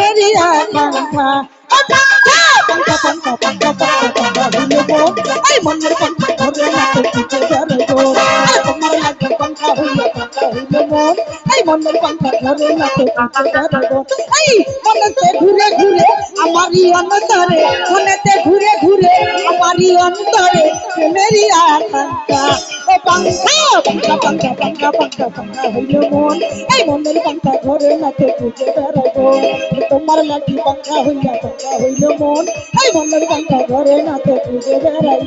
অন্তরে প্রেমেরই আকাঙ্ক্ষা ও পাঙ্খা, পাঙ্খা, পাঙ্খা, পাঙ্খা, পাঙ্খা, পাঙ্খা হইল মন। এই মনের পাঙ্খা ধরে না তো কিছু ধরে গো। এই মনের পাঙ্খা ধরে না তো ধরে ঘুরে ঘুরে আমারই অন্তরে মনেতে ঘুরে ঘুরে আমারই অন্তরে প্রেমেরই আকাঙ্ক্ষা ও মন এই মনের পাঙ্খা ঘরে না তো তোমার লাগি পাঙ্খা হইয়া পাঙ্খা হইল মন এই মনের পাঙ্খা ঘরে না তো খুঁজে বেড়াই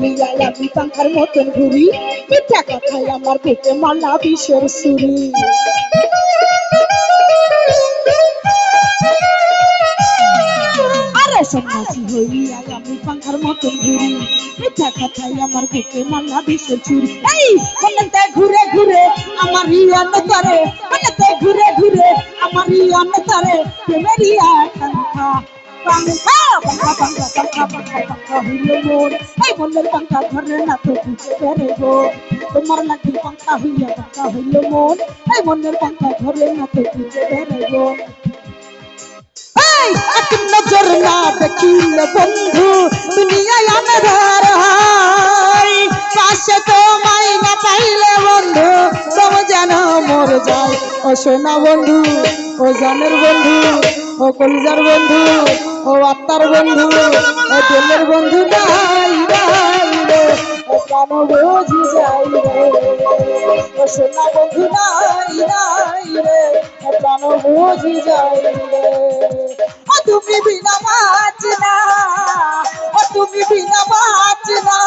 হইয়া আমি পাঙ্খার মতন ঘুরি। মিথ্যা কথায় আমার পেটে মালা বিষের সুরি আরে সন্ন্যাসী হইয়া আমি পাঙ্খার মতন ঘুরি। মিথ্যা কথায় আমার পেটে মালা বিষের চুরি এই, মনেতে ঘুরে ঘুরে আমার ইয়ান তরে। মনেতে ঘুরে ঘুরে আমার ইয়ান তরে। প্রেমেরই আকাঙ্ক্ষা তোমার লাগি পাঙ্খা হইয়া পাঙ্খা হইল মোর এই মনের পাঙ্খা ধরে না তো খুঁজে বেড়ে গো এক নজর না দেখিলে বন্ধু, দুনিয়ায় আন্ধার হয় পাশে তোমায় না পাইলে বন্ধু, তব যেন মর যায়। ও সোনা বন্ধু, ও জানের বন্ধু, ও কলিজার বন্ধু ও আত্মার বন্ধু, ও দিলের বন্ধু নাই নাই রে ও প্রাণ বুঝি যাই রে ও সোনা বন্ধু নাই নাই রে ও প্রাণ বুঝি যাই রে ও তুমি বিনা বাঁচ না ও তুমি বিনা বাঁচ না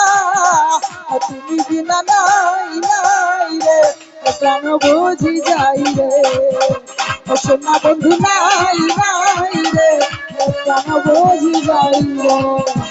ও তুমি বিনা নাই নাই রে ও প্রাণ বুঝি যাই রে ও সোনা বন্ধু নাই রে ও প্রাণ বুঝি যাই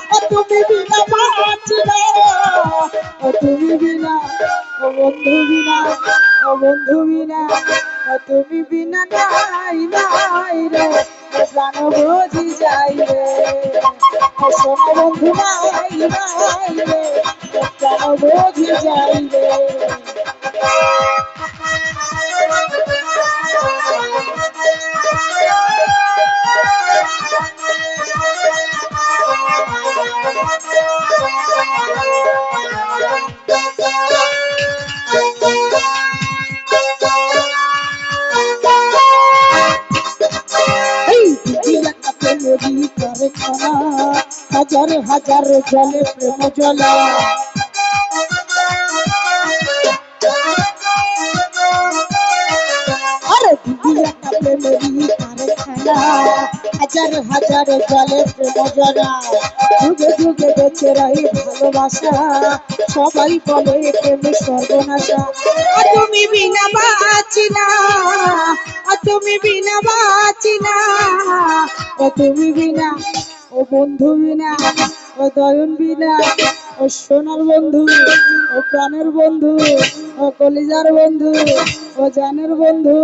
বন্ধু বিনা ও বন্ধু বিনা ও তুমি বিনা নাই নাই রে। প্রাণ বুঝি যাই রে ও সোনা বন্ধু নাই নাই রে প্রাণ বুঝি যাই রে। হাজার হাজার জলে প্রেম জলা। আরে দিদি একটা প্রেমেরই কারখানা হাজার হাজার জলে প্রেম জলা। যুগে যুগে বেঁচে রহি ভালোবাসা। সবাই বলে প্রেম সর্বনাশা। তুমি বিনা বাঁচি না তুমি বিনা বাঁচি না তুমি বিনা ও বন্ধু বিনা, ও দয়ন বিনা, ও সোনার বন্ধু, ও প্রাণের বন্ধু, ও কলিজার বন্ধু, ও জানের বন্ধু,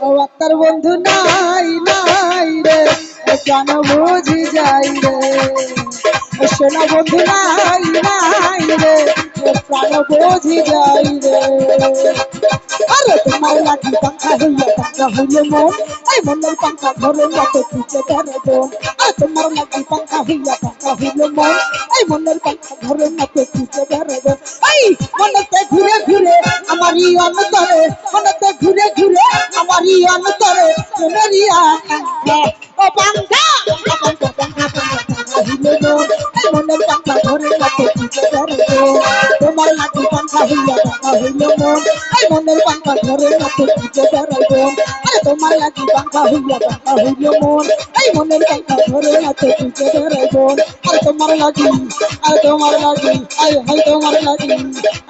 ও আত্মার বন্ধু নাই নাই রে, ও প্রাণ বুঝি যাই রে। ও সোনা বন্ধু নাই নাই রে, ও প্রাণ বুঝি যাই রে। তোমার লাগি পাখা হইয়া পাখা হইলে মন এই মনের পাখা ধরে মতো খুঁজে ধরে বোন তোমার লাগি পাখা হইয়া পাখা হইলে মন এই মনের পাখা ধরে মতো খুঁজে ধরে বোন এই মনতে ঘুরে ঘুরে আমারই অন্তরে মনতে ঘুরে ঘুরে আমারই অন্তরে মনেরই আকাঙ্ক্ষা ও পাঙ্খা পাঙ্খা পাঙ্খা পাঙ্খা মন এই মনের পাখা ধরে মতো খুঁজে ধরে বোন লাগি পাখা হইয়া পাখা হইলে মন এই মনের পাখা ধরে মতো খুঁজে ধরে বোন আরে তোমার লাগি পাখা হইয়া পাখা হইলে মন এই মনের পাখা ধরে মতো খুঁজে ধরে বোন আরে তোমার লাগি আরে তোমার লাগি আরে হাই তোমার লাগি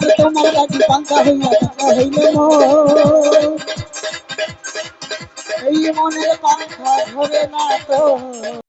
আরে তোমার লাগি পাখা হইয়া পাখা হইলে মন এই মনের পাখা ধরে না তো।